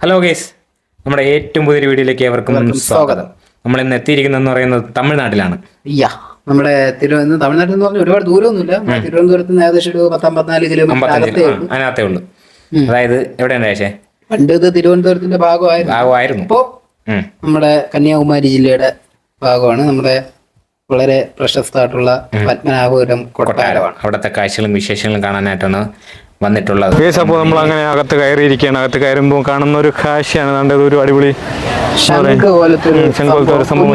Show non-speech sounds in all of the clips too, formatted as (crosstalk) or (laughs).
Hello guys നമ്മുടെ ഏറ്റവും പുതിയൊരു വീഡിയോയിലേക്ക് ഏവർക്കും സ്വാഗതം. നമ്മൾ ഇന്ന് എത്തിയിരിക്കുന്നതെന്ന് പറയുന്നത് തമിഴ്നാട്ടിലാണ്. യാ നമ്മുടെ തിരുവനന്തപുരം തമിഴ്നാട്ടിൽ എന്ന് പറഞ്ഞാൽ ഒരുപാട് ദൂരമൊന്നുമില്ല. തിരുവനന്തപുരത്ത് നിന്ന് ഏകദേശം ഒരു പത്താം പത്തമ്പത്തിനാല് കിലോമീറ്റർ അതിനകത്തേ ഉള്ളൂ. അതായത് എവിടെയാണ് രാശേ പണ്ട് ഇത് തിരുവനന്തപുരത്തിന്റെ ഭാഗമായിരുന്നു. ഭാഗമായിരുന്നു. ഇപ്പോ നമ്മുടെ കന്യാകുമാരി ജില്ലയുടെ ഭാഗമാണ്. നമ്മുടെ വളരെ പ്രശസ്തമായിട്ടുള്ള പത്മനാഭപുരം കൊട്ടാരമാണ്. അവിടുത്തെ കാഴ്ചകളും വിശേഷങ്ങളും കാണാനായിട്ടാണ് വന്നിട്ടുള്ളത്. അപ്പോൾ നമ്മൾ അങ്ങനെ അകത്ത് കയറിയിരിക്കുകയാണ്. അകത്ത് കയറുമ്പോൾ കാണുന്ന ഒരു കാഴ്ചയാണ്. കണ്ടത് ഒരു അടിപൊളി പോലത്തെ ഒരു സംഭവം.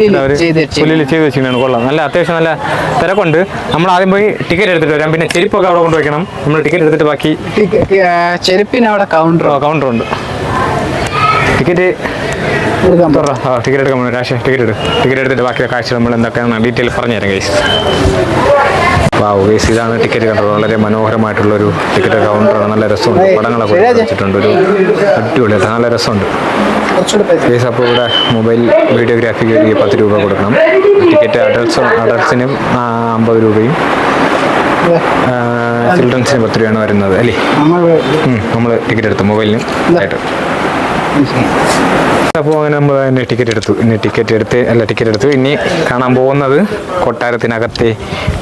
പുല്ലിൽ ചെയ്ത് കൊള്ളാം. നല്ല അത്യാവശ്യം നല്ല തിരക്കുണ്ട്. നമ്മൾ ആദ്യം പോയി ടിക്കറ്റ് എടുത്തിട്ട് വരാം. പിന്നെ ചെരുപ്പൊക്കെ അവിടെ കൊണ്ടുവയ്ക്കണം നമ്മൾ ടിക്കറ്റ് എടുത്തിട്ട് ബാക്കി ചെരുപ്പിന് അവിടെ കൗണ്ടർ കൗണ്ടർ ഉണ്ട്. ടിക്കറ്റ് ടിക്കറ്റ് എടുക്കാൻ കാശ് രാശേ ടിക്കറ്റ് എടുക്കും ടിക്കറ്റ് എടുത്തിട്ട് ബാക്കി കാഴ്ച നമ്മൾ എന്തൊക്കെയാണ് ഡീറ്റെയിൽ പറഞ്ഞുതരാം കേസ് വാവ് കേസ് ഇതാണ് ടിക്കറ്റ് കണ്ടത്. വളരെ മനോഹരമായിട്ടുള്ള ഒരു ടിക്കറ്റ് കൗണ്ടറാണ് നല്ല രസമുണ്ട്. പടങ്ങളൊക്കെ വെച്ചിട്ടുണ്ട് ഒരു അടിപൊളി നല്ല രസമുണ്ട്. പൈസ. അപ്പോൾ ഇവിടെ മൊബൈൽ വീഡിയോഗ്രാഫിക്ക് ഒരു പത്ത് രൂപ കൊടുക്കണം. ടിക്കറ്റ് അഡൾട്ട്സ് അഡൾട്ട്സിനും അമ്പത് രൂപയും ചിൽഡ്രൻസിന് പത്ത് രൂപയാണ് വരുന്നത്. അല്ലേ? നമ്മൾ ടിക്കറ്റ് എടുത്തു. മൊബൈലിന് ആയിട്ട്. അപ്പോൾ അങ്ങനെ നമ്മൾ തന്നെ ടിക്കറ്റ് എടുത്തു. ഇനി ടിക്കറ്റ് എടുത്ത് അല്ല ടിക്കറ്റ് എടുത്തു. ഇനി കാണാൻ പോകുന്നത് കൊട്ടാരത്തിനകത്തെ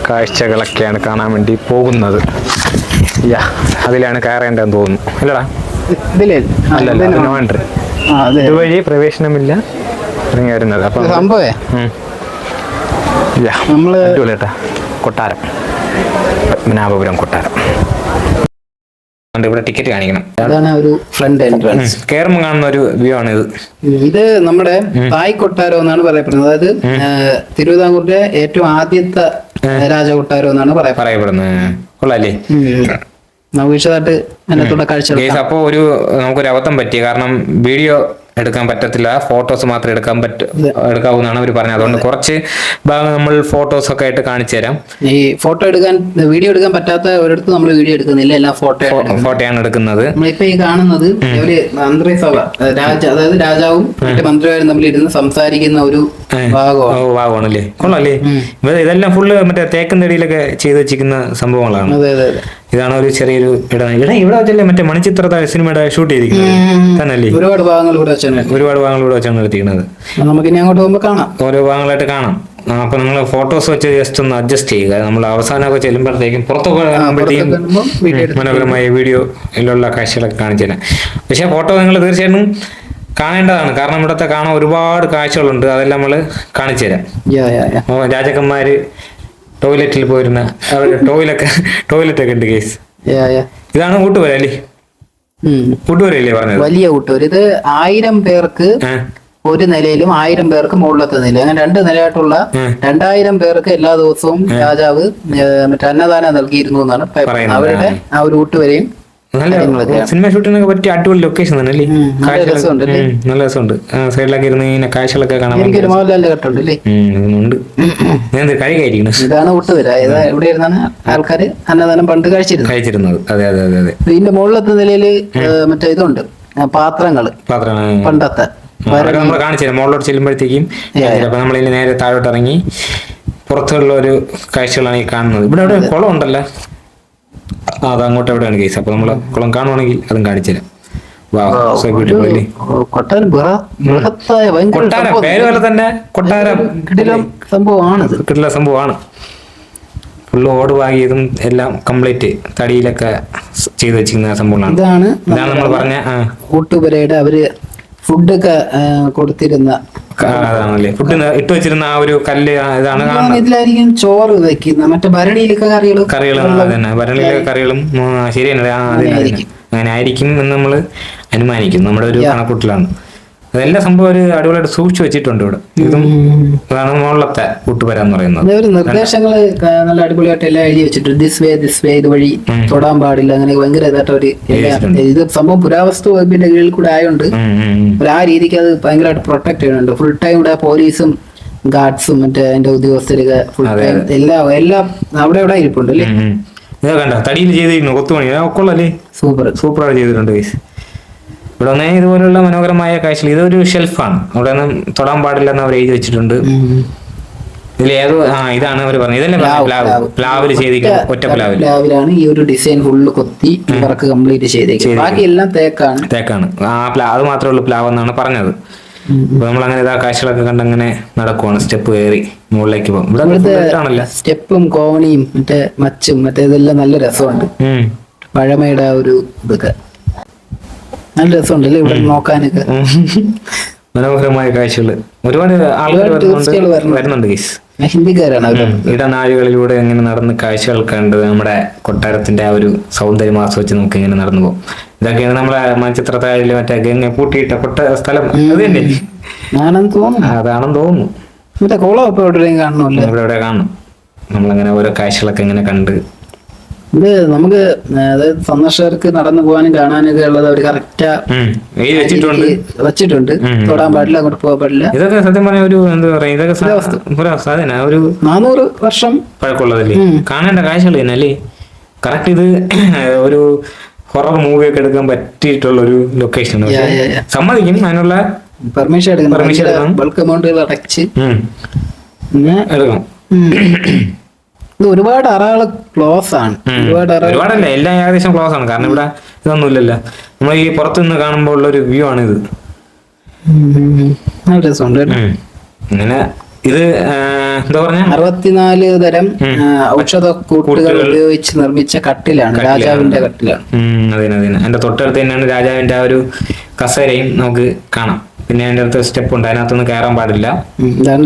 കാഴ്ചകളൊക്കെയാണ് കാണാൻ വേണ്ടി പോകുന്നത്. യാ അതിലാണ് കയറേണ്ടതെന്ന് തോന്നുന്നു. അല്ലടാ. അല്ലല്ല ഇതുവഴി പ്രവേശനമില്ല ഇറങ്ങി വരുന്നത്. അപ്പം സംഭവേ? നമ്മൾ കൊട്ടാരം. പത്മനാഭപുരം കൊട്ടാരം. അതുകൊണ്ട് ഇവിടെ ടിക്കറ്റ് കാണിക്കണം. അതാണ് ഒരു ഫ്രണ്ട് എൻട്രൻസ് കയറുമ്പോൾ കാണുന്ന ഒരു വ്യൂ ആണ് ഇത് ഇത് നമ്മുടെ തായ് കൊട്ടാരം എന്നാണ് പറയപ്പെടുന്നത്. അതായത് ഏഹ്, തിരുവിതാംകൂറിന്റെ ഏറ്റവും ആദ്യത്തെ രാജകൊട്ടാരം എന്നാണ് പറയപ്പെടുന്നത്. പറയപ്പെടുന്നത്. കൊള്ളാല്ലേ? നമുക്ക് വിശദമായിട്ട് അതിനകത്തുള്ള കാഴ്ചകൾ ഗേസ് അപ്പോൾ ഒരു നമുക്കൊരു അബദ്ധം പറ്റി കാരണം വീഡിയോ എടുക്കാൻ പറ്റത്തില്ല. ഫോട്ടോസ് മാത്രം എടുക്കാൻ പറ്റും എടുക്കാവുന്നതാണ് അവർ പറഞ്ഞത്. അതുകൊണ്ട് കുറച്ച് ഭാഗം നമ്മൾ ഫോട്ടോസ് ഒക്കെ ആയിട്ട് കാണിച്ചു തരാം. ഈ ഫോട്ടോ എടുക്കാൻ വീഡിയോ എടുക്കാൻ പറ്റാത്ത ഒരിടത്ത് നമ്മൾ വീഡിയോ എടുക്കുന്നില്ല. എല്ലാം ഫോട്ടോ ഫോട്ടോയാണ് എടുക്കുന്നത്. നമ്മളിപ്പോ ഈ കാണുന്നത് ഒരു മന്ത്രിസഭ രാജ അതായത് രാജാവും മറ്റു മന്ത്രിമാരും തമ്മിൽ ഇരുന്ന് സംസാരിക്കുന്ന ഒരു ഭാഗമാണല്ലേ? കൊള്ളാല്ലേ ഇത് ഇതെല്ലാം ഫുള്ള് മറ്റേ തേക്കും തടിയിലൊക്കെ ചെയ്ത് വെച്ചിരിക്കുന്ന സംഭവങ്ങളാണ്. അതെ അതെ. ഇതാണ് ഒരു ചെറിയൊരു ഇടം. ഇവിടെ ഇവിടെ വെച്ചല്ലേ മറ്റേ മണിച്ചിത്ര സിനിമയുടെ ഷൂട്ട് ചെയ്തിരിക്കുന്നത്? തന്നല്ലേ? ഒരുപാട് ഭാഗങ്ങൾ ഇവിടെ വെച്ചാണ്. ഒരുപാട് ഭാഗങ്ങൾ ഇവിടെ വെച്ചാണ് എടുത്തിരിക്കുന്നത്. നമുക്ക് ഇനി അങ്ങോട്ട് പോകുമ്പോൾ കാണാം. ഓരോ ഭാഗങ്ങളായിട്ട് കാണാം. അപ്പൊ നിങ്ങൾ ഫോട്ടോസ് വെച്ച് ജസ്റ്റ് ഒന്ന് അഡ്ജസ്റ്റ് ചെയ്യുക. നമ്മൾ അവസാനമൊക്കെ ചെല്ലുമ്പോഴത്തേക്കും പുറത്തൊക്കെ കാണുമ്പോഴത്തേക്കും മനോഹരമായ വീഡിയോയിലുള്ള കാഴ്ചകളൊക്കെ കാണിച്ചു തരാം. പക്ഷേ ഫോട്ടോ നിങ്ങൾ തീർച്ചയായിട്ടും കാണേണ്ടതാണ്. കാരണം ഇവിടുത്തെ കാണാൻ ഒരുപാട് കാഴ്ചകളുണ്ട്. അതെല്ലാം നമ്മൾ കാണിച്ചു തരാം. രാജാക്കന്മാര് ടോയ്ലറ്റിൽ പോയിരുന്ന അവരുടെ ടോയ്ലൊക്കെ ടോയ്ലറ്റ് ഒക്കെ ഉണ്ട് കേസ് ഇതാണ് കൂട്ടുപോരല്ലേ അല്ലേ. കൂട്ടുവരല്ലേ പറഞ്ഞത്? വലിയ കൂട്ടുപോര്. ഇത് ആയിരം പേർക്ക് ഒരു നിലയിലും ആയിരം പേർക്ക് മുകളിലത്തെ നില. അങ്ങനെ രണ്ട് നിലയായിട്ടുള്ള രണ്ടായിരം പേർക്ക് എല്ലാ ദിവസവും രാജാവ് മറ്റേ അന്നദാനം നൽകിയിരുന്നു എന്നാണ്. അവരുടെ ആ. ഒരു ഊട്ടുവരെയും നല്ല. സിനിമ ഷൂട്ടിനൊക്കെ പറ്റിയ അടിപൊളി ലൊക്കേഷൻ തന്നെ അല്ലേ? നല്ല രസമുണ്ട് സൈഡിലൊക്കെ ഇരുന്ന് ഇങ്ങനെ കാഴ്ചകളൊക്കെ കാണാൻ ഉണ്ട് ഞാൻ കഴിക്കായിരിക്കണം ഇതാണ് ഇവിടെ ഇരുന്നാണ് ആൾക്കാര് അന്നദാനം പണ്ട് കഴിച്ചിരുന്നത്. കഴിച്ചിരുന്നത്. അതെ അതെ അതെ അതെ. ഇതിന്റെ മുകളിലത്തെ നിലയിൽ മറ്റേ ഇതുണ്ട്. പാത്രങ്ങൾ പാത്രങ്ങൾ. പണ്ടത്തെ. നമ്മൾ കാണിച്ചു മുകളിലോട്ട് ചെല്ലുമ്പോഴത്തേക്കും ഇനി നേരെ താഴോട്ട് ഇറങ്ങി പുറത്തുള്ള ഒരു കാഴ്ചകളാണ് ഈ കാണുന്നത്. ഇവിടെ കുളം ഉണ്ടല്ലോ ആ അത് അങ്ങോട്ട് എവിടെയാണ് കേസ് അപ്പൊ നമ്മൾ കുളം കാണുവാണെങ്കിൽ അതും കാണിച്ചു തരാം സോ ബ്യൂട്ടിഫുൾ കൊട്ടാരം കൊട്ടാരം പേര് പോലെ തന്നെ? കൊട്ടാരം. കിടിലം സംഭവമാണിത്. കിട്ടുള്ള സംഭവമാണ്. ഫുള്ള് ഓട് വാങ്ങിയതും എല്ലാം കംപ്ലീറ്റ് തടിയിലൊക്കെ ചെയ്തു വെച്ചിരിക്കുന്ന സംഭവങ്ങളാണ്. ഇതാണ് നമ്മൾ പറഞ്ഞ ഊട്ടുപുരയുടെ അവർ ഫുഡൊക്കെ കൊടുത്തിരുന്ന ഫുഡ് ഇട്ട് വെച്ചിരുന്ന ആ ഒരു കല്ല് ഇതാണ് ഇതിലായിരിക്കും ചോറ് വെക്കുന്ന മറ്റേ ഭരണിയിലൊക്കെ കറികളും കറികളും അതന്നെ. വരളിലെ കറികളും ശരിയാണ്. അങ്ങനെ ആയിരിക്കും എന്ന് നമ്മൾ അനുമാനിക്കും നമ്മുടെ ഒരു കണക്കൂട്ടിലാണ്. അതെല്ലാം സംഭവം ഒരു അടിപൊളിയായിട്ട് സൂക്ഷിച്ചു വെച്ചിട്ടുണ്ട് ഇവിടെ. ഇതും മുകളിലത്തെ കൂട്ടുപര എന്ന് പറയുന്നത് നിർദ്ദേശങ്ങൾ നല്ല അടിപൊളിയായിട്ട് എല്ലാം എഴുതി വെച്ചിട്ടുണ്ട്. ദിസ് വേ ദിസ് വേ ഇത് വഴി തൊടാൻ പാടില്ല. അങ്ങനെ ഭയങ്കര ഇതായിട്ട് ഒരു ഇത് സംഭവം പുരാവസ്തു വകുപ്പിന്റെ കീഴിൽ കൂടെ ആയതുകൊണ്ട് ആ രീതിക്ക് അത് ഭയങ്കരമായിട്ട് പ്രൊട്ടക്ട് ചെയ്യുന്നുണ്ട്. ഫുൾ ടൈം ഇവിടെ പോലീസും ഗാർഡ്സും മറ്റേ അതിന്റെ ഉദ്യോഗസ്ഥരൊക്കെ ഫുൾ ടൈം എല്ലാം എല്ലാം അവിടെ ഇവിടെ ഇരിപ്പുണ്ട് അല്ലേ? കണ്ട? തടിയിൽ ചെയ്തിരിക്കുന്നു കൊത്തുപണി. കൊള്ളല്ലേ സൂപ്പർ സൂപ്പറായിട്ട് ചെയ്തിട്ടുണ്ട് ഇവിടെ ഒന്നേ ഇതുപോലുള്ള മനോഹരമായ കാഴ്ചകൾ. ഇതൊരു ഷെൽഫാണ് അവിടെ ഒന്നും തൊടാൻ പാടില്ല എന്ന് അവർ എഴുതി വെച്ചിട്ടുണ്ട്. ഇതിൽ ഏതോ ആ ഇതാണ് അവർ പറഞ്ഞത്. ഇതല്ലേ പ്ലാവ് പ്ലാവിൽ ചെയ്തിരിക്കുന്നത് ഒറ്റ പ്ലാവിൽ. പ്ലാവിലാണ് ഈ ഒരു ഡിസൈൻ ഫുള്ള് കൊത്തി വർക്ക് കംപ്ലീറ്റ് ചെയ്തേക്കുന്നത്. ബാക്കി എല്ലാം തേക്കാണ്. തേക്കാണ്. ആ പ്ലാവ് അത് മാത്രമേ ഉള്ളൂ പ്ലാവ് എന്നാണ് പറഞ്ഞത്. അപ്പൊ നമ്മൾ അങ്ങനെ ഇതാ കാഴ്ചകളൊക്കെ കണ്ട് അങ്ങനെ നടക്കുവാണ്. സ്റ്റെപ്പ് കയറി മുകളിലേക്ക് പോകും. സ്റ്റെപ്പും കോണിയും മറ്റേ മച്ചും മറ്റേ ഇതെല്ലാം നല്ല രസമുണ്ട്. പഴമയുടെ ആ ഒരു ഇതൊക്കെ. നല്ല രസമുണ്ടല്ലേ ഇവിടെ നോക്കാനൊക്കെ? മനോഹരമായ കാഴ്ചകൾ ഒരുപാട് ആളുകൾ വരുന്നുണ്ട്. ഗീസ്. ഹിന്ദിക്കാരാണ് ഇടനാഴികളിലൂടെ ഇങ്ങനെ നടന്ന് കാഴ്ചകൾ കണ്ട് നമ്മുടെ കൊട്ടാരത്തിന്റെ ആ ഒരു സൗന്ദര്യം ആസ്വദിച്ച് നമുക്ക് ഇങ്ങനെ നടന്നു പോകും ഇതൊക്കെയാണ് നമ്മളെ മലച്ചിത്രത്താഴിൽ മറ്റേ ഗംഗ പൂട്ടിയിട്ട കൊട്ട സ്ഥലം. അത് തന്നെ. അതാണെന്ന് തോന്നുന്നു. കോളം ഇവിടെ കാണും. നമ്മളങ്ങനെ ഓരോ കാഴ്ചകളൊക്കെ ഇങ്ങനെ കണ്ട് ഇത് നമുക്ക് അതായത് സന്ദർശകർക്ക് നടന്നു പോകാനും കാണാനൊക്കെ ഉള്ളത് ഒരു കറക്റ്റാ വെച്ചിട്ടുണ്ട്. തൊടാൻ പാടില്ല അങ്ങോട്ട് പോകാൻ പാടില്ല. ഇതൊക്കെ സത്യം പറഞ്ഞ ഒരു എന്താ പറയാ ഇതൊക്കെ സാധന ഒരു നാനൂറ് വർഷം പഴക്കമുള്ളതല്ലേ? കാണേണ്ട കാഴ്ചകൾ തന്നെ അല്ലേ കറക്റ്റ് ഇത് (clears throat) ഒരു ഹൊറർ മൂവി ഒക്കെ എടുക്കാൻ പറ്റിയിട്ടുള്ള ഒരു ലൊക്കേഷൻ. സമ്മതിക്കും അതിനുള്ള പെർമിഷൻ എടുക്കണം. പെർമിഷൻ എടുക്കണം. ബൾക്ക് എമൗണ്ടുകൾ അടച്ച് പിന്നെ എടുക്കണം. (clears throat) ഇത് ഒരുപാട് അറകൾ ക്ലോസ് ആണ്. ഒരുപാട് അല്ല ഒരുപാടല്ല എല്ലാം ഏകദേശം ക്ലോസ് ആണ്. കാരണം ഇവിടെ ഇതൊന്നും ഇല്ലല്ലോ നമ്മൾ ഈ പുറത്തു നിന്ന് കാണുമ്പോൾ ഉള്ള ഒരു വ്യൂ ആണ് ഇത് രസമുണ്ട്. ഇങ്ങനെ ഇത് എന്താ പറഞ്ഞ? അറുപത്തിനാല് തരം ഔഷധ കൂട്ടുകൾ. ഉപയോഗിച്ച് നിർമ്മിച്ച കട്ടിലാണ്. രാജാവിന്റെ കട്ടിലാണ്. അതെ അതിന് അതിന് അതിന്റെ തൊട്ടടുത്ത് തന്നെയാണ് രാജാവിന്റെ ആ ഒരു കസേരയും നമുക്ക് കാണാം. പിന്നെ അതിന്റെ അടുത്ത് സ്റ്റെപ്പ് ഉണ്ട്. അതിനകത്തൊന്നും കയറാൻ പാടില്ല.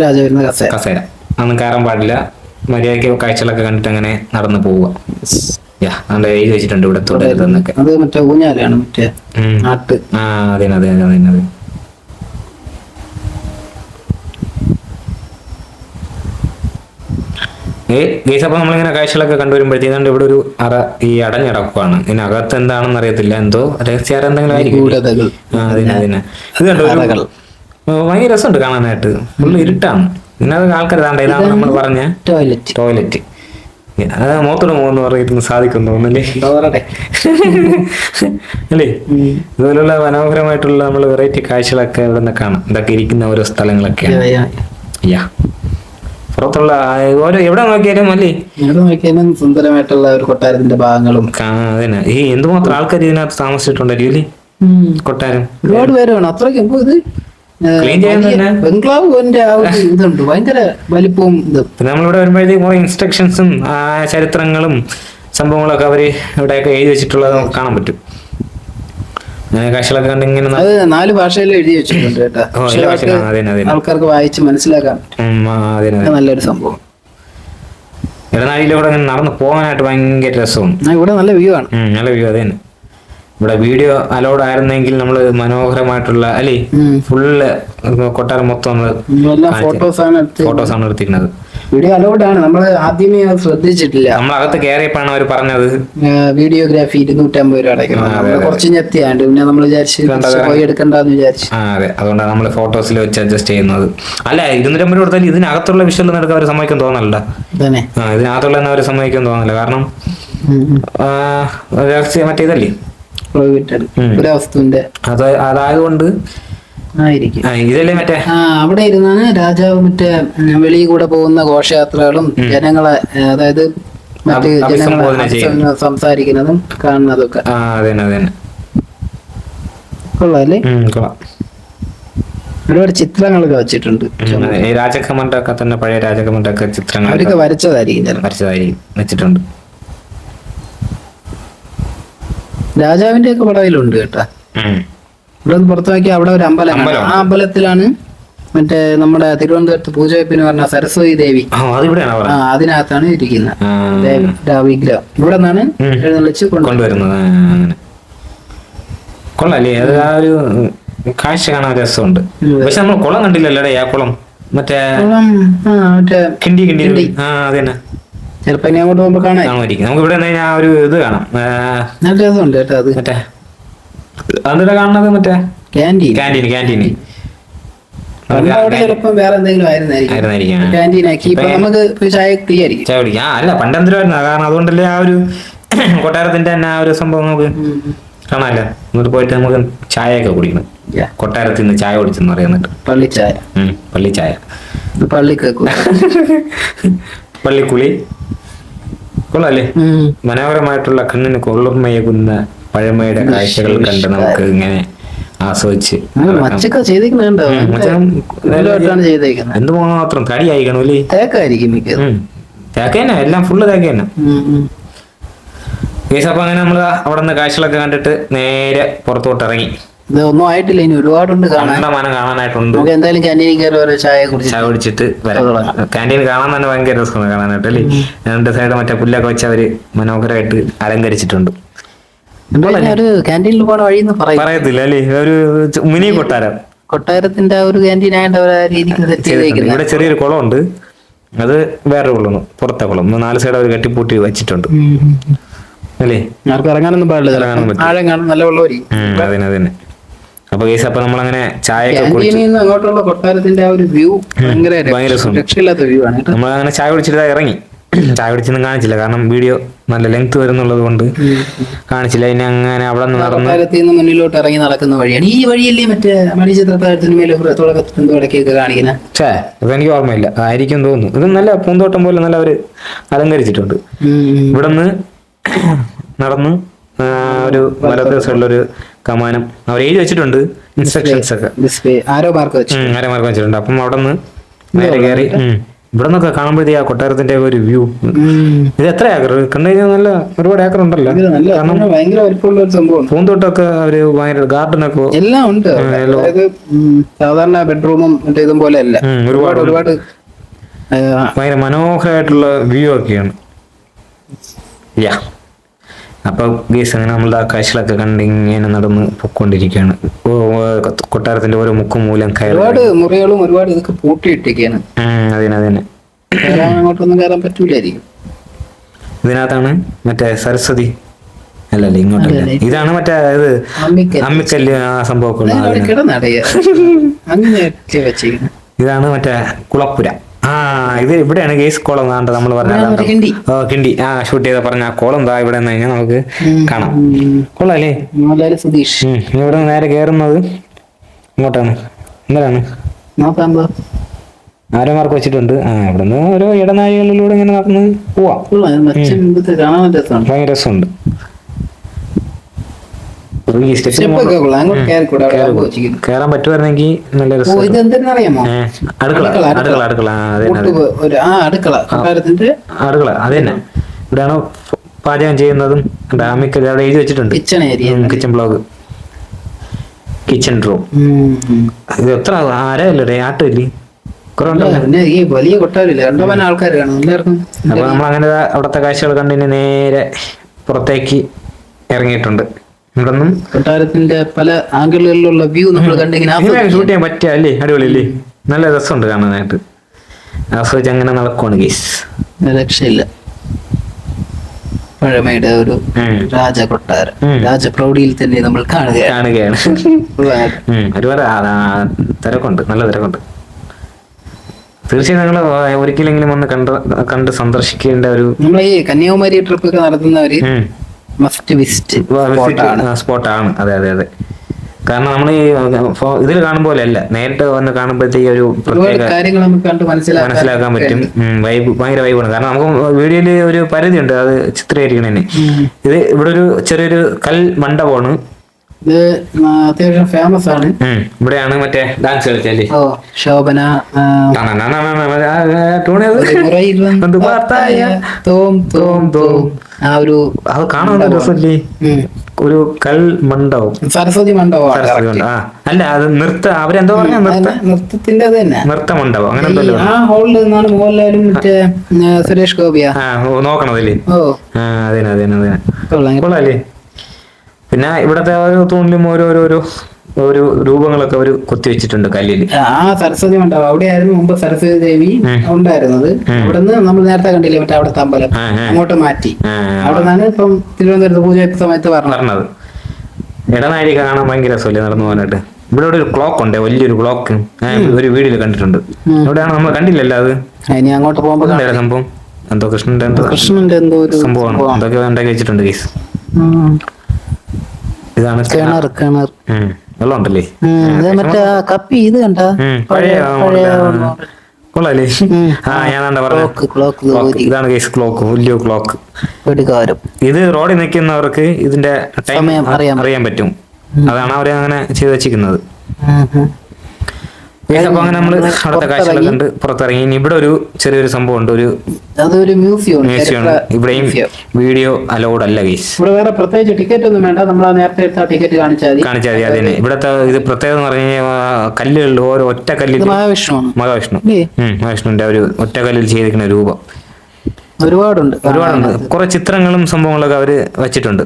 രാജാവിന്റെ കസേര. കസേര. അതൊന്നും കയറാൻ പാടില്ല. മര്യാദയ്ക്ക് കാഴ്ചകളൊക്കെ കണ്ടിട്ട് അങ്ങനെ നടന്നു പോവുക. യാ അതുകൊണ്ട് എഴുതി വെച്ചിട്ടുണ്ട് ഇവിടെ തുടരുതെന്നൊക്കെ അത് മറ്റേ ഊഞ്ഞാലാണ് മറ്റേ ഉം. നാട്ട് ആ അതിന് അതെ അതെ അതിന് അതെ. ഏ ഗൈസ് അപ്പൊ നമ്മളിങ്ങനെ കാഴ്ചകളൊക്കെ കണ്ടുവരുമ്പോഴത്തേക്കും ഇവിടെ ഒരു അറ ഈ അടഞ്ഞടക്കുവാണ്. ഇതിനകത്ത് എന്താണെന്ന് അറിയത്തില്ല. എന്തോ രഹസ്യാര എന്തെങ്കിലും ആയിരിക്കും. അതിന് അതിന്. ഇത് കണ്ടോ. ഭയങ്കര രസമുണ്ട് കാണാനായിട്ട്. ഫുള്ള് ഇരുട്ടാണ്. ഇതിനകത്ത് ആൾക്കാർ താണ്ട ഇതാണ് നമ്മൾ പറഞ്ഞ ടോയ്ലറ്റ് ടോയ്ലറ്റ് അത് മൂത്തോട് മൂന്ന് പറയുന്നു സാധിക്കും തോന്നുന്നല്ലേ? (laughs) അല്ലേ? ഇതുപോലുള്ള മനോഹരമായിട്ടുള്ള നമ്മൾ വെറൈറ്റി കാഴ്ചകളൊക്കെ ഇവിടെ നിന്ന് കാണാം. ഇതൊക്കെ ഇരിക്കുന്ന ഓരോ സ്ഥലങ്ങളൊക്കെ യാ പുറത്തുള്ള ഓരോ എവിടെ നോക്കിയാലും അല്ലേ? എവിടെ നോക്കിയാലും സുന്ദരമായിട്ടുള്ള ഒരു കൊട്ടാരത്തിന്റെ ഭാഗങ്ങളും. അതന്നെ. ഈ എന്തുമാത്രം ആൾക്കാർ ഇതിനകത്ത് താമസിച്ചിട്ടുണ്ടായിരിക്കും അല്ലേ? കൊട്ടാരം. ഒരുപാട് പേരാണ് അത്രയ്ക്ക് ഇത്? ബംഗ്ലാവിന്റെ ആ ഒരു ഇതുണ്ട് ഭയങ്കര വലിപ്പവും ഇതും. പിന്നെ നമ്മളിവിടെ വരുമ്പോഴത്തേക്ക് കുറെ ഇൻസ്ട്രക്ഷൻസും ചരിത്രങ്ങളും സംഭവങ്ങളൊക്കെ അവർ ഇവിടെയൊക്കെ എഴുതി വെച്ചിട്ടുള്ളത് നമുക്ക് കാണാൻ പറ്റും. അങ്ങനെ കാഴ്ചകളൊക്കെ കണ്ട് അത് നാല് ഭാഷയിൽ എഴുതി വെച്ചിട്ടുണ്ട് കേട്ടോ. ആൾക്കാർക്ക് വായിച്ച് മനസ്സിലാക്കാൻ നല്ലൊരു സംഭവം. ഇടനാഴിയിലൂടെ ഇങ്ങനെ നടന്നു പോകാനായിട്ട് ഭയങ്കര രസമാണ്. ഇവിടെ നല്ല വ്യൂ ആണ്. നല്ല വ്യൂ അത് തന്നെ. ഇവിടെ വീഡിയോ അലോഡ് ആയിരുന്നെങ്കിൽ നമ്മൾ മനോഹരമായിട്ടുള്ള അല്ലേ. ഫുള്ള് കൊട്ടാരം മൊത്തം നമ്മൾ ഫോട്ടോസ് ആണ് ഫോട്ടോസ് ആണ് എടുത്തിരുന്നത്. വീഡിയോ അലൗഡ് ആണ്. നമ്മൾ ആദ്യമേ അത് ശ്രദ്ധിച്ചിട്ടില്ല. നമ്മൾ അകത്ത് കയറിയപ്പോഴാണ് അവർ പറഞ്ഞത് വീഡിയോഗ്രാഫി ഇരുന്നൂറ്റമ്പത് രൂപ അടയ്ക്കണം. കുറച്ച് ഞെത്തിയാണ്ട് പിന്നെ നമ്മൾ വിചാരിച്ച് പോയി എടുക്കണ്ടെന്ന് വിചാരിച്ചു. അതെ. അതുകൊണ്ടാണ് നമ്മൾ ഫോട്ടോസിൽ വെച്ച് അഡ്ജസ്റ്റ് ചെയ്യുന്നത്. അല്ല ഇരുന്നൂറ്റമ്പത് കൊടുത്താൽ ഇതിനകത്തുള്ള വിഷ്വൽ എടുക്കാൻ അവർ സമ്മതിക്കാൻ തോന്നല്ല തന്നെ ആ ഇതിനകത്തുള്ള അവർ സമ്മതിക്കാൻ തോന്നല്ല കാരണം ആ, ഒരു വസ്തുവിന്റെ അത് അതായതുകൊണ്ട് ഇതല്ലേ മറ്റേ? അവിടെ ഇരുന്നാണ് രാജാവ് മറ്റേ വെളിയിൽ കൂടെ പോകുന്ന ഘോഷയാത്രകളും ജനങ്ങളെ അതായത് മറ്റ് ജനങ്ങളെ സംസാരിക്കുന്നതും കാണുന്നതൊക്കെ. കൊള്ളാല്ലേ ഒരുപാട് ചിത്രങ്ങളൊക്കെ വെച്ചിട്ടുണ്ട്. ഒക്കെ തന്നെ പഴയ ഒക്കെ ചിത്രങ്ങൾ അവരൊക്കെ വരച്ചതായിരിക്കും വരച്ചതായിരിക്കും വെച്ചിട്ടുണ്ട്. രാജാവിന്റെ ഒക്കെ പടവിലുണ്ട് കേട്ടാ. ഇവിടെ നിന്ന് പുറത്തു നോക്കിയാൽ അവിടെ ഒരു അമ്പലം. ആ അമ്പലത്തിലാണ് മറ്റേ നമ്മുടെ തിരുവനന്തപുരത്ത് പൂജവെപ്പിന് പറഞ്ഞ സരസ്വതി ദേവി. ആ അതിനകത്താണ് ഇരിക്കുന്നത് വിഗ്രഹം. ഇവിടെ നിന്നാണ് എഴുന്നള്ളിച്ച് കൊണ്ടുവരുന്നത്. കൊള്ളാല്ലേ അത് ആ ഒരു കാഴ്ച കാണാൻ രസമുണ്ട്. പക്ഷെ നമ്മൾ കുളം കണ്ടില്ലല്ലേ ആ കുളം? മറ്റേ കിണ്ടി കിണ്ടി. കിണ്ടി. ആ അതന്നെ. ചിലപ്പോ ഇനി അങ്ങോട്ട് പോകുമ്പോ കാണാം. കാണുമായിരിക്കും. നമുക്ക് ഇവിടെ നിന്ന് കഴിഞ്ഞാൽ ഒരു ഇത് കാണാം. നല്ല രസമുണ്ട് കേട്ടോ അത്. മറ്റേ അതെന്താ കാണുന്നത് മറ്റേ? ക്യാന്റീൻ ക്യാന്റീൻ ക്യാന്റീൻ അവിടെ ചിലപ്പോ വേറെ എന്തെങ്കിലും ആയിരുന്നായിരിക്കും. ആയിരുന്നായിരിക്കും ആ. ക്യാന്റീൻ ആക്കി. ഇപ്പൊ ഇപ്പൊ- നമുക്ക് ഇപ്പൊ ചായ ഫ്രീ ആയിരിക്കും ചായ കുടിക്കാം. ആ, അല്ല പണ്ടെന്തരമായിരുന്നു കാരണം അതുകൊണ്ടല്ലേ ആ ഒരു (clears throat) കൊട്ടാരത്തിന്റെ തന്നെ ആ ഒരു സംഭവം നമുക്ക് കാണാല്ലോ? എന്നിട്ട് പോയിട്ട് നമുക്ക് ചായയൊക്കെ കുടിക്കണം. കൊട്ടാരത്തിൽ നിന്ന് ചായ കുടിച്ചെന്ന് പറയുന്നുണ്ട്. പള്ളിച്ചായ ഉം, പള്ളി ചായ. പള്ളിക്കേക്കും (laughs) പള്ളിക്കുളി. കൊള്ളാല്ലേ മനോഹരമായിട്ടുള്ള കണ്ണിന് കൊള്ളുമയകുന്ന പഴമയുടെ കാഴ്ചകൾ കണ്ട് നമുക്ക് ഇങ്ങനെ ആസ്വദിച്ച് മച്ചൊക്കെ ചെയ്തേക്കുന്നുണ്ടോ? തേക്കായിരിക്കും മിക്കത്. ഉം. തേക്ക തന്നെ എല്ലാം ഫുള്ള് തേക്ക തന്നെ അപ്പൊ അങ്ങനെ നമ്മൾ അവിടെ നിന്ന് കാഴ്ചകളൊക്കെ കണ്ടിട്ട് നേരെ പുറത്തോട്ട് ഇറങ്ങി ഇത് ഒന്നും ആയിട്ടില്ല ഇനി ഒരുപാടുണ്ട് കാണാൻ. കണ്ടമാനം കാണാനായിട്ടുണ്ട്. നമുക്ക് എന്തായാലും ക്യാന്റീനിൽ കയറി ഓരോ ചായ കുടിച്ച് ചായ കുടിച്ചിട്ട് കാന്റീൻ ക്യാന്റീൻ കാണാൻ തന്നെ ഭയങ്കര രസമാണ് കാണാനായിട്ട് അല്ലേ? രണ്ട് സൈഡ് മറ്റേ പുല്ലൊക്കെ വെച്ച് അവർ മനോഹരമായിട്ട് അലങ്കരിച്ചിട്ടുണ്ട്. ഒരു ക്യാന്റീനിൽ പോണ വഴിന്ന് പറയും. പറയത്തില്ല അല്ലേ? ഒരു മിനി കൊട്ടാരം. കൊട്ടാരത്തിന്റെ ആ ഒരു ക്യാന്റീൻ ആയതുകൊണ്ട് അവർ ആ രീതിക്ക് ഇവിടെ ചെറിയൊരു കുളമുണ്ട്. അത് വേറെ കുളമാണ് പുറത്തെ കുളം. നാല് സൈഡ് അവർ കെട്ടിപ്പൂട്ടി വെച്ചിട്ടുണ്ട്. അല്ലേ? ആർക്കും ഇറങ്ങാനൊന്നും പാടില്ല. ആഴം കാണും നല്ല വെള്ളമായിരിക്കും. അതിന്. അപ്പൊ കേസ് അപ്പൊ നമ്മളങ്ങനെ ചായ അങ്ങോട്ടുള്ള കൊട്ടാരത്തിന്റെ ആ ഒരു വ്യൂ ഭയങ്കര. രക്ഷയില്ലാത്ത വ്യൂ ആണ് നമ്മളങ്ങനെ ചായ കുടിച്ചിട്ട് ഇറങ്ങി. ചായ കുടിച്ചൊന്നും കാണിച്ചില്ല. കാരണം വീഡിയോ നല്ല ലെങ്ത് വരുന്നുള്ളത് കൊണ്ട് കാണിച്ചില്ല. ഇനി അങ്ങനെ അവിടെ നിന്ന് മുന്നിലോട്ട് ഇറങ്ങി നടക്കുന്ന വഴിയാണ്. ഈ വഴിയല്ലേ മറ്റേ കാണിക്കുന്നത് ഛേ അതെനിക്ക് ഓർമ്മയില്ല. ആയിരിക്കും തോന്നുന്നു. ഇത് നല്ല പൂന്തോട്ടം പോലെ നല്ല അവർ അലങ്കരിച്ചിട്ടുണ്ട്. ഇവിടെ നിന്ന് നടന്ന് ഒരു വലത് സൈഡിലൊരു കമാനം. അവർ എഴുതി വെച്ചിട്ടുണ്ട് ഇൻസ്ട്രക്ഷൻസ് ഒക്കെ. ആരോ മാർക്ക് ആരോ മാർക്ക് വെച്ചിട്ടുണ്ട്. അപ്പം അവിടെ നിന്ന് നേരെ കയറി ഇവിടെ നിന്നൊക്കെ കാണുമ്പോഴത്തേ ആ കൊട്ടാരത്തിന്റെ ഒരു വ്യൂ ഇത് എത്ര ഏക്കർ കണ്ടു കഴിഞ്ഞാൽ നല്ല ഒരുപാട് ഏക്കർ ഉണ്ടല്ലോ. പൂന്തോട്ടൊക്കെ അവർ ഭയങ്കര ഗാർഡനൊക്കെ എല്ലാം ഉണ്ട്. സാധാരണ ബെഡ്റൂമും ഇതും പോലെ അല്ല. ഒരുപാട് ഒരുപാട് ഭയങ്കര മനോഹരമായിട്ടുള്ള വ്യൂ ഒക്കെയാണ്. യാ അപ്പൊ ഗേസ് അങ്ങനെ നമ്മൾ ആ കാഴ്ചകളൊക്കെ കണ്ട് ഇങ്ങനെ നടന്ന് പൊക്കോണ്ടിരിക്കുകയാണ് കൊട്ടാരത്തിന്റെ ഓരോ മുക്കും മൂലം ഒരുപാട് മുറികളും ഒരുപാട് ഇതൊക്കെ അതിന് അതിന് അങ്ങോട്ടൊന്നും കയറാൻ പറ്റൂലായിരിക്കും. ഇതിനകത്താണ് മറ്റേ സരസ്വതി? അല്ലല്ലേ ഇങ്ങോട്ടല്ല. ഇതാണ് മറ്റേ ഇത് അമ്മിക്കല്ല്. ആ സംഭവമൊക്കെ ഇതാണ് മറ്റേ കുളപ്പുര. ആ ഇത് ഇവിടെയാണ് ഗേസ് കോളം കാണ്ട നമ്മൾ പറഞ്ഞ കിണ്ടി. ആ ഷൂട്ട് ചെയ്ത പറഞ്ഞ കോളം കുളം എന്താ ഇവിടെ നിന്ന് കഴിഞ്ഞാൽ നമുക്ക് കാണാം. കൊള്ളാല്ലേ? സുധീഷ്. ഇവിടെ നേരെ കേറുന്നത് ഇങ്ങോട്ടാണ്. എന്താണ് ആരോ മാർക്ക് വെച്ചിട്ടുണ്ട്? ആ ഇവിടെ നിന്ന് ഓരോ ഇടനാഴികളിലൂടെ ഇങ്ങനെ നടന്ന് പോവാം. ഭയങ്കര രസമുണ്ട്. ഈ സ്റ്റെപ്പ്. കയറാൻ പറ്റുമായിരുന്നെങ്കിൽ നല്ല രസം അടുക്കള അടുക്കള അടുക്കള. അടുക്കള അടുക്കള. അത് തന്നെ ഇവിടെയാണ് പാചകം ചെയ്യുന്നതും ഡാമിക്ക് അവിടെ എഴുതി വെച്ചിട്ടുണ്ട്. Kitchen area kitchen block kitchen room ഇത് എത്ര ആരല്ലേ ആട്ടില്ലേ ഈ വലിയ രണ്ടോപന ആൾക്കാർ കാണും. എല്ലാവർക്കും അപ്പൊ നമ്മൾ അങ്ങനെ അവിടുത്തെ കാഴ്ചകൾ കണ്ടിന് നേരെ പുറത്തേക്ക് ഇറങ്ങിയിട്ടുണ്ട്. ഇവിടെ കൊട്ടാരത്തിന്റെ പല ആംഗിളുകളിലുള്ള വ്യൂ നമ്മൾ കണ്ടിങ്ങനെ ഷൂട്ട് ചെയ്യാൻ പറ്റിയ അല്ലേ? അടിപൊളിയല്ലേ? നല്ല രസമുണ്ട് കാണാനായിട്ട്. ആസ്വദിച്ച് അങ്ങനെ നടക്കുവാണ് ഗീസ് രക്ഷയില്ല. പഴമയുടെ ഒരു രാജ കൊട്ടാരം. രാജപ്രൗഢിയിൽ തന്നെ നമ്മൾ കാണുകയാണ്. ഒരുപാട് തിരക്കുണ്ട്. നല്ല തിരക്കുണ്ട്. തീർച്ചയായും നിങ്ങൾ ഒരിക്കലെങ്കിലും ഒന്ന് കണ്ട് കണ്ട് സന്ദർശിക്കേണ്ട ഒരു നമ്മൾ ഈ കന്യാകുമാരി ട്രിപ്പ് ഒക്കെ നടത്തുന്നവര് മസ്റ്റ് വിസിറ്റ് സ്പോട്ടാണ്. അതെ അതെ അതെ. കാരണം നമ്മൾ ഈ ഇതിൽ കാണുമ്പോൾ അല്ല നേരിട്ട് വന്ന് കാണുമ്പോഴത്തേക്ക് ഒരു പ്രത്യേക കാര്യങ്ങൾ നമുക്ക് കണ്ട് മനസ്സിലാക്കാൻ മനസ്സിലാക്കാൻ പറ്റും. വൈബ് ഭയങ്കര വൈബാണ് കാരണം നമുക്ക് വീഡിയോയിൽ ഒരു പരിധിയുണ്ട് അത് ചിത്രീകരിക്കണേ ഇത് ഇവിടെ ഒരു ചെറിയൊരു കൽ മണ്ഡപമാണ് ഇത് ആ, അത്യാവശ്യം ഫേമസ് ആണ്. ഇവിടെയാണ് മറ്റേ ഡാൻസ് കളിച്ചല്ലേ ഓ ശോഭന ആ, എന്ത് വാർത്തായ? തോം തോം തോം ആ ഒരു അത് കാണാൻ രസമല്ലേ? ഒരു കൽ സരസ്വതി മണ്ഡവം സരസ്വതി മണ്ഡപം. അല്ല അത് നൃത്ത അവരെന്തോ പറഞ്ഞ നൃത്ത? നൃത്തത്തിന്റെ അത് തന്നെ. നൃത്ത മണ്ഡപം. അങ്ങനെ ഈ ആ ഹോളിൽ നിന്നാണ് മോഹൻലാലും മറ്റേ സുരേഷ് ഗോപിയാ. നോക്കണതല്ലേ ഓ അതെ അതെ അതന്നെ കൊള്ളാം കൊള്ളാല്ലേ പിന്നെ ഇവിടത്തെ ഓരോ തൂണിലും ഓരോരോ ഓരോ ഒരു രൂപങ്ങളൊക്കെ അവർ കൊത്തി വെച്ചിട്ടുണ്ട് കല്ലിൽ ആ സരസ്വതി മണ്ഡപം. അവിടെയായിരുന്നു മുമ്പ് സരസ്വതി ദേവി ഉണ്ടായിരുന്നത്. അവിടുന്ന് നമ്മൾ നേരത്തെ കണ്ടില്ലേ മറ്റേ അവിടുത്തെ അമ്പലം. അങ്ങോട്ട് മാറ്റി. അവിടെ നിന്നാണ് ഇപ്പം തിരുവനന്തപുരത്ത് പൂജ സമയത്ത് പറഞ്ഞത് ഇടനാഴി കാണാൻ ഭയങ്കര രസമല്ലേ നടന്നു പോകാനായിട്ട്? ഇവിടെ ഒരു ക്ലോക്ക് ഉണ്ട് വലിയൊരു ക്ലോക്ക്. ഒരു വീഡിയോയിൽ കണ്ടിട്ടുണ്ട്. ഇവിടെയാണ് നമ്മൾ കണ്ടില്ലല്ലോ അത്? ഇനി അങ്ങോട്ട് പോകുമ്പോ എന്താ സംഭവം? എന്തോ കൃഷ്ണന്റെ എന്തോ കൃഷ്ണന്റെ എന്തോ സംഭവമാണ്. എന്തൊക്കെ ഉണ്ടാക്കി വെച്ചിട്ടുണ്ട് കേസ്. ഇതാണ് കിണർ കിണർ. ഉം. വെള്ളം ഉണ്ടല്ലേ ഉം, ഇത് മറ്റേ കപ്പി ഇത് കണ്ട? പഴയ പഴയ കൊള്ളാല്ലേ ആ ഞാൻ പറഞ്ഞു? Clock clock Clock. ഇതാണ് കേസ് ക്ലോക്ക്. വലിയ ക്ലോക്ക്. ഇത് റോഡിൽ നിൽക്കുന്നവർക്ക് ഇതിന്റെ ടൈം അറിയാൻ പറ്റും. അതാണ് അവരെ അങ്ങനെ ചെയ്ത് വെച്ചിരിക്കുന്നത് അപ്പൊ അങ്ങനെ നമ്മൾ അവിടുത്തെ. കാഴ്ചകളൊക്കെ കണ്ട് പുറത്തിറങ്ങി. ഇനി ഇവിടെ ഒരു ചെറിയൊരു സംഭവം ഉണ്ട് ഒരു അതൊരു മ്യൂസിയം ഉണ്ട്. മ്യൂസിയം ചരിത്ര ഇവിടെയും വീഡിയോ അലൗഡ് അല്ല ഗീസ് ഇവിടെ വേറെ പ്രത്യേകിച്ച് ടിക്കറ്റ് ഒന്നും വേണ്ട. നമ്മൾ ആ നേരത്തെ എടുത്ത ടിക്കറ്റ് കാണിച്ചാൽ മതി. കാണിച്ചാൽ മതി. അതിന് ഇവിടത്തെ ഇത് പ്രത്യേകത എന്ന് പറഞ്ഞു കഴിഞ്ഞാൽ കല്ലുകളിൽ ഓരോ ഒറ്റ കല്ലിൽ ഇത് മഹാവിഷ്ണുവാണ്. മഹാവിഷ്ണു. ഇല്ലേ? ഉം, മഹാവിഷ്ണുവിന്റെ ഒരു ഒറ്റ കല്ലിൽ ചെയ്തിരിക്കുന്ന രൂപം. ഒരുപാടുണ്ട്. ഒരുപാടുണ്ട്. കുറെ ചിത്രങ്ങളും സംഭവങ്ങളൊക്കെ അവർ വെച്ചിട്ടുണ്ട്.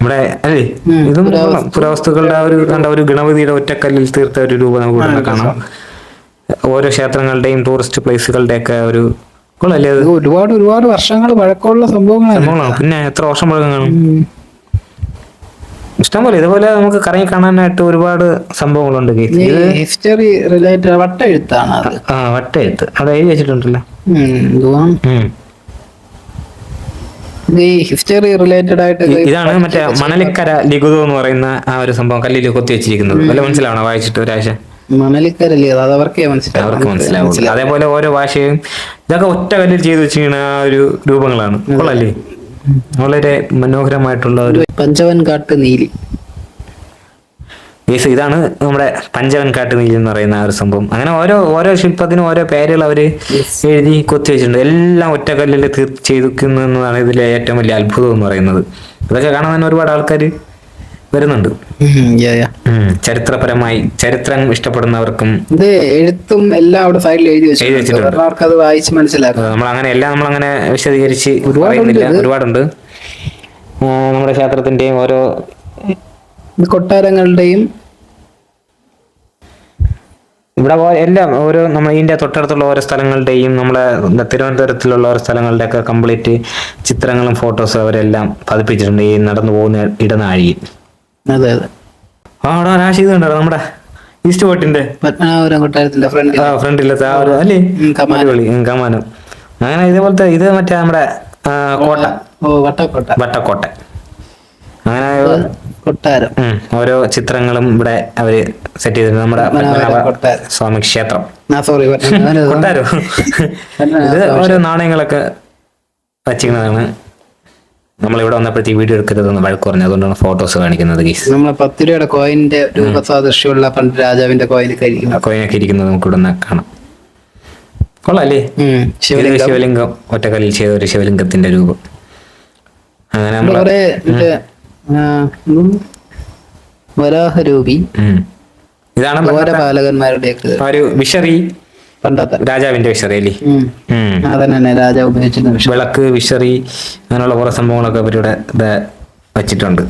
ഇവിടെ അല്ലേ? ഇതും പുരാവസ്തുക്കളുടെ ആ ഒരു കണ്ട ഒരു ഗണപതിയുടെ ഒറ്റക്കല്ലിൽ തീർത്ത ഒരു രൂപം നമുക്ക് ഇവിടെ കാണാം. ഓരോ ക്ഷേത്രങ്ങളുടെയും ടൂറിസ്റ്റ് പ്ലേസുകളുടെ ഒക്കെ ഒരു കൊള്ളല്ലേ അത്? ഒരുപാട് ഒരുപാട് വർഷങ്ങൾ പഴക്കമുള്ള സംഭവങ്ങളാണ്. പിന്നെ എത്ര വർഷം പഴക്കം കാണും? ഇഷ്ടംപോലെ. ഇതുപോലെ നമുക്ക് കറങ്ങി കാണാനായിട്ട് ഒരുപാട് സംഭവങ്ങളുണ്ട് ഹിസ്റ്ററി റിലേറ്റഡ് വട്ടെഴുത്താണ് ആ വട്ടെഴുത്ത് അത് എഴുതി വെച്ചിട്ടുണ്ടല്ലോ ഉം, എന്തുവാണ് ഉം. ഇത് ഈ ഹിസ്റ്ററി റിലേറ്റഡ് ആയിട്ട് ഇതാണ് മറ്റേ മണലിക്കര ലിഖിതം എന്ന് പറയുന്ന ആ ഒരു സംഭവം കല്ലിൽ കൊത്തി വെച്ചിരിക്കുന്നത്. വല്ല മനസ്സിലാവണോ? വായിച്ചിട്ട് ഒരാഴ്ച മണലിക്കരല്ലേ? അത് അവർക്കേ മനസ്സിലാവും അവർക്ക് മനസ്സിലാവും അതേപോലെ ഓരോ ഭാഷയും ഇതൊക്കെ ഒറ്റ കല്ലിൽ ചെയ്തു വെച്ചിരിക്കുന്ന ആ ഒരു രൂപങ്ങളാണ്. കൊള്ളല്ലേ വളരെ മനോഹരമായിട്ടുള്ള ഒരു പഞ്ചവൻ കാട്ട് നീലി. കേസ് ഇതാണ് നമ്മുടെ പഞ്ചവൻ നീല എന്ന് പറയുന്ന ആ ഒരു സംഭവം. അങ്ങനെ ഓരോ ഓരോ ശില്പത്തിനും ഓരോ പേരുകൾ അവർ എഴുതി കൊത്തി വെച്ചിട്ടുണ്ട്. എല്ലാം ഒറ്റക്കല്ലിൽ കല്ലിൽ തീർ ചെയ്തിരിക്കുന്നു എന്നതാണ് ഇതിലെ ഏറ്റവും വലിയ അത്ഭുതം എന്ന് പറയുന്നത്. ഇതൊക്കെ കാണാൻ തന്നെ ഒരുപാട് ആൾക്കാർ വരുന്നുണ്ട്. ചരിത്രപരമായി ചരിത്രം ഇഷ്ടപ്പെടുന്നവർക്കും ഇത് എഴുത്തും എല്ലാം അവിടെ സൈഡിൽ എഴുതി വെച്ചിട്ടുണ്ട്. അത് വായിച്ച് മനസ്സിലാക്കാം നമ്മൾ അങ്ങനെ എല്ലാം നമ്മൾ അങ്ങനെ വിശദീകരിച്ച് ഒരുപാടുണ്ട്. നമ്മുടെ ക്ഷേത്രത്തിന്റെയും ഓരോ കൊട്ടാരങ്ങളുടെയും ഇവിടെ എല്ലാം ഓരോ നമ്മൾ ഇതിന്റെ തൊട്ടടുത്തുള്ള ഓരോ സ്ഥലങ്ങളുടെയും നമ്മളെ തിരുവനന്തപുരത്തിലുള്ള ഓരോ സ്ഥലങ്ങളുടെ ഒക്കെ കംപ്ലീറ്റ് ചിത്രങ്ങളും ഫോട്ടോസും അവരെല്ലാം പതിപ്പിച്ചിട്ടുണ്ട് ഈ നടന്നു പോകുന്ന ഇടനാഴിയിൽ. അതെ അതെ. ആ അവിടെ രാശി കണ്ടോ നമ്മുടെ ഈസ്റ്റ് പോട്ടിന്റെ പത്മനാഭപുരം കൊട്ടാരത്തിന്റെ ഫ്രണ്ട് ആ ഫ്രണ്ടിലത്തെ ആ ഒരു അല്ലേ. കമാനം. അങ്ങനെ ഇതേപോലത്തെ ഇത് മറ്റേ നമ്മുടെ കോട്ട. ഓ വട്ടക്കോട്ട. വട്ടക്കോട്ട. അങ്ങനെ കൊട്ടാരം. ഓരോ ചിത്രങ്ങളും ഇവിടെ അവർ സെറ്റ് ചെയ്തിട്ടുണ്ട്. നമ്മുടെ. സ്വാമി ക്ഷേത്രം. (laughs) സോറി കൊട്ടാരോ. ഇത് ഓരോ നാണയങ്ങളൊക്കെ വച്ചിരിക്കുന്നതാണ്. നമ്മളിവിടെ വന്നപ്പോഴത്തേക്ക് വീഡിയോ എടുക്കരുതെന്ന് വഴക്ക് പറഞ്ഞു. അതുകൊണ്ടാണ് ഫോട്ടോസ് കാണിക്കുന്നത് ഗീസ്. നമ്മൾ പത്ത് രൂപയുടെ കോയിന്റെ രൂപസാദൃശ്യമുള്ള പണ്ട് രാജാവിന്റെ കോയിൻ കഴിക്കുന്നു കോയിനൊക്കെ ഇരിക്കുന്നത് നമുക്ക് ഇവിടെ കാണാം. കൊള്ളാല്ലേ? ശിവലിംഗം. ശിവലിംഗം. ഒറ്റക്കല്ലിൽ ചെയ്ത ഒരു ശിവലിംഗത്തിന്റെ രൂപം. അങ്ങനെ ഇവിടെ നമ്മൾ ഉം, വരാഹരൂപി. ഇതാണ് ഒരു വിഷറി രാജാവിന്റെ വിഷറി അല്ലേ. അതന്നെ രാജാവ് ഉപയോഗിച്ചിരുന്ന വിളക്ക് വിഷറി അങ്ങനെയുള്ള കുറെ സംഭവങ്ങളൊക്കെ അവരിവിടെ വെച്ചിട്ടുണ്ട്.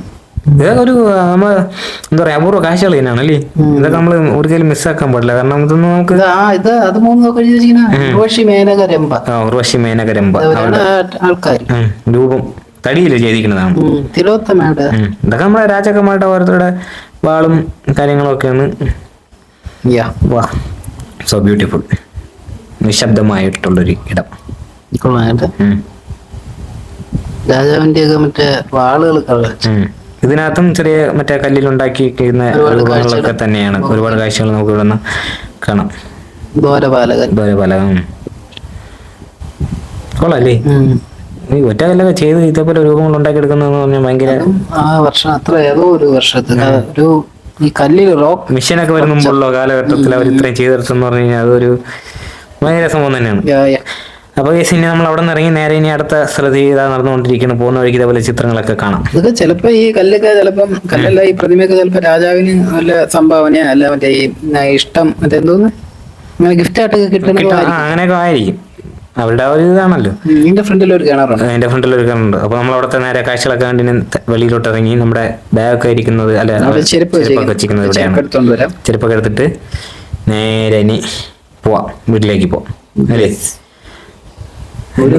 ഇതൊക്കെ ഒരു നമ്മ എന്താ പറയാ അപൂർവ കാഴ്ചകൾ തന്നെയാണ് അല്ലേ? ഇതൊക്കെ നമ്മൾ ഒരിക്കലും മിസ്സാക്കാൻ പാടില്ല. കാരണം ഇതൊന്നും നമുക്ക് ഇത് ഇത് ഉർവശി മേനകരമ്പ രൂപം. തടിയിൽ ചെയ്തിരിക്കുന്നതാണ് തിലോത്തമയുടെ. ഇതൊക്കെ നമ്മുടെ രാജാക്കന്മാരുടെ ഓരോരുത്തരുടെ വാളും കാര്യങ്ങളും ഒക്കെയാണ് യാ. വാ. സോ ബ്യൂട്ടിഫുൾ നിശബ്ദമായിട്ടുള്ളൊരു ഇടം. രാജാവിന്റെ ഒക്കെ മറ്റേ വാളുകൾ ഇതിനകത്തും ചെറിയ മറ്റേ കല്ലിലുണ്ടാക്കിയിരിക്കുന്ന കഴിയുന്ന രൂപങ്ങളൊക്കെ തന്നെയാണ്. ഒരുപാട് കാഴ്ചകൾ നമുക്ക് ഇവിടെ നിന്ന് കാണാം. ഘോരപാലകൻ ഇതുപോലെ കൊള്ളാം ഉം. ഈ ഒറ്റ കല്ലൊക്കെ ചെയ്ത് ഇതേപോലെ രൂപങ്ങൾ ഉണ്ടാക്കിയെടുക്കുന്നതെന്ന് പറഞ്ഞാൽ ഭയങ്കര ആ വർഷം അത്ര ഏതോ ഒരു വർഷത്തിൽ ഒരു ഈ കല്ലിൽ റോക്ക് മിഷനൊക്കെ വരുന്ന മുമ്പുള്ള കാലഘട്ടത്തിൽ അവർ ഇത്രയും ചെയ്തെടുത്തെന്ന് പറഞ്ഞു കഴിഞ്ഞാൽ അതൊരു ഭയങ്കര സംഭവം തന്നെയാണ്. അപ്പൊ കേസ് ഇനി നമ്മൾ അവിടെ നിന്ന് ഇറങ്ങി നേരെ ഇനി അടുത്ത സ്ഥലത്ത് ഇതാ നടന്നുകൊണ്ടിരിക്കുന്നു പോകുന്ന വഴിക്ക് ഇതേപോലെ ചിത്രങ്ങളൊക്കെ കാണാം. ഇതൊക്കെ ചിലപ്പോ ഈ കല്ലൊക്കെ ചിലപ്പം കല്ലല്ല ഈ പ്രതിമയൊക്കെ ചിലപ്പോ രാജാവിന് നല്ല സംഭാവന അല്ല മറ്റേ ഈ ഇഷ്ടം മറ്റേ എന്തോന്ന്? ഗിഫ്റ്റ് ആയിട്ടൊക്കെ കിട്ടുന്ന അങ്ങനെയൊക്കെ ആയിരിക്കും. അവരുടെ ആ ഒരു ഇതാണല്ലോ. നിന്റെ ഫ്രണ്ടിൽ ഒരു കിണറുണ്ട്. എന്റെ ഫ്രണ്ടിൽ ഒരു കിണറുണ്ട്. അപ്പൊ നമ്മൾ അവിടുത്തെ നേരെ കാഴ്ചകളൊക്കെ കണ്ടിന് വെളിയിലോട്ട് ഇറങ്ങി നമ്മുടെ ബാഗൊക്കെ ഇരിക്കുന്നത് അല്ലെ ചെരുപ്പൊക്കെ വെച്ചിരിക്കുന്നത് ഇവിടെയാണ്. ചെരുപ്പൊക്കെ എടുത്തിട്ട് നേരെ ഇനി പോവാം. വീട്ടിലേക്ക് പോവാം. അല്ലേ? ഒരു.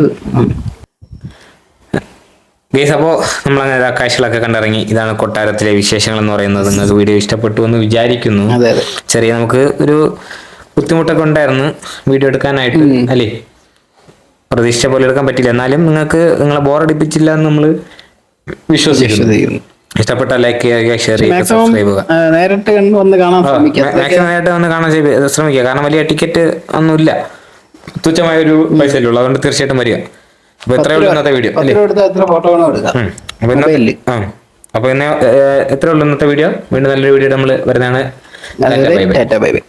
ഗേസ് അപ്പോൾ നമ്മളങ്ങനെ കാഴ്ചകളൊക്കെ കണ്ടിറങ്ങി. ഇതാണ് കൊട്ടാരത്തിലെ വിശേഷങ്ങൾ എന്ന് പറയുന്നത്. നിങ്ങൾക്ക് വീഡിയോ ഇഷ്ടപ്പെട്ടു എന്ന് വിചാരിക്കുന്നു. ചെറിയ നമുക്ക് ഒരു ബുദ്ധിമുട്ടൊക്കെ ഉണ്ടായിരുന്നു വീഡിയോ എടുക്കാനായിട്ട്. അല്ലേ? പ്രതീക്ഷിച്ച പോലെ എടുക്കാൻ പറ്റില്ല. എന്നാലും നിങ്ങൾക്ക് നിങ്ങളെ ബോറടിപ്പിച്ചില്ല എന്ന് നമ്മൾ വിശ്വസിക്കുന്നു. ഇഷ്ടപ്പെട്ട ലൈക്ക് ചെയ്യുക ഷെയർ ചെയ്യുക സബ്സ്ക്രൈബ് ചെയ്യുക. നേരിട്ട് വന്ന് കാണാൻ ശ്രമിക്കുക. മാക്സിമം ഒന്ന് കാണാൻ ശ്രമിക്കുക. കാരണം വലിയ ടിക്കറ്റ് ഒന്നുമില്ല. തുച്ഛമായ ഒരു പൈസയല്ലേ ഉള്ളൂ. അതുകൊണ്ട് തീർച്ചയായിട്ടും വരിക. അപ്പൊ എത്ര ഉള്ളൂ ഇന്നത്തെ വീഡിയോ. അപ്പൊ ഇന്ന് എത്ര ഉള്ളൂ ഇന്നത്തെ വീഡിയോ വീണ്ടും നല്ലൊരു വീഡിയോ നമ്മൾ വരുന്നതാണ്. Bye bye.